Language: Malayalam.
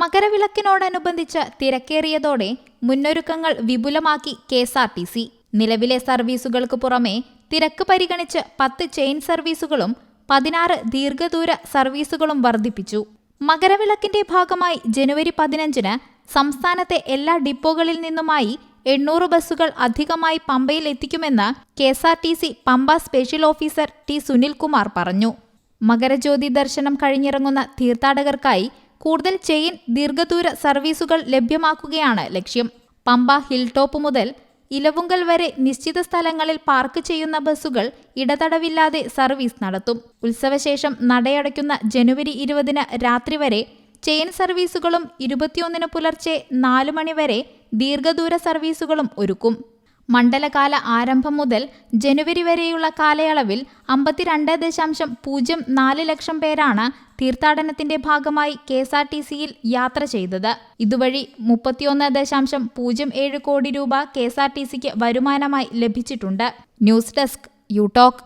മകരവിളക്കിനോടനുബന്ധിച്ച് തിരക്കേറിയതോടെ മുന്നൊരുക്കങ്ങൾ വിപുലമാക്കി K S R T C. നിലവിലെ സർവീസുകൾക്ക് പുറമെ തിരക്ക് പരിഗണിച്ച് പത്ത് ചെയിൻ സർവീസുകളും പതിനാറ് ദീർഘദൂര സർവീസുകളും വർദ്ധിപ്പിച്ചു. മകരവിളക്കിന്റെ ഭാഗമായി ജനുവരി പതിനഞ്ചിന് സംസ്ഥാനത്തെ എല്ലാ ഡിപ്പോകളിൽ നിന്നുമായി എണ്ണൂറ് ബസ്സുകൾ അധികമായി പമ്പയിൽ എത്തിക്കുമെന്ന് K S R T C Pamba special officer T Sunilkumar പറഞ്ഞു. മകരജ്യോതി ദർശനം കഴിഞ്ഞിറങ്ങുന്ന തീർത്ഥാടകർക്കായി കൂടുതൽ ചെയിൻ ദീർഘദൂര സർവീസുകൾ ലഭ്യമാക്കുകയാണ് ലക്ഷ്യം. പമ്പ ഹിൽ ടോപ്പ് മുതൽ ഇലവുങ്കൽ വരെ നിശ്ചിത സ്ഥലങ്ങളിൽ പാർക്ക് ചെയ്യുന്ന ബസ്സുകൾ ഇടതടവില്ലാതെ സർവീസ് നടത്തും. ഉത്സവശേഷം നടയടയ്ക്കുന്ന ജനുവരി ഇരുപതിന് രാത്രി വരെ ചെയിൻ സർവീസുകളും ഇരുപത്തിയൊന്നിന് പുലർച്ചെ നാല് മണിവരെ ദീർഘദൂര സർവീസുകളും ഒരുക്കും. മണ്ഡലകാല ആരംഭം മുതൽ ജനുവരി വരെയുള്ള കാലയളവിൽ അമ്പത്തിരണ്ട് ദശാംശം പൂജ്യം നാല് ലക്ഷം പേരാണ് തീർത്ഥാടനത്തിന്റെ ഭാഗമായി കെ എസ് ആർ ടി സിയിൽ യാത്ര ചെയ്തത്. ഇതുവഴി മുപ്പത്തിയൊന്ന് ദശാംശം പൂജ്യം ഏഴ് കോടി രൂപ കെ എസ് ആർ ടി സിക്ക് വരുമാനമായി ലഭിച്ചിട്ടുണ്ട്. News desk you talk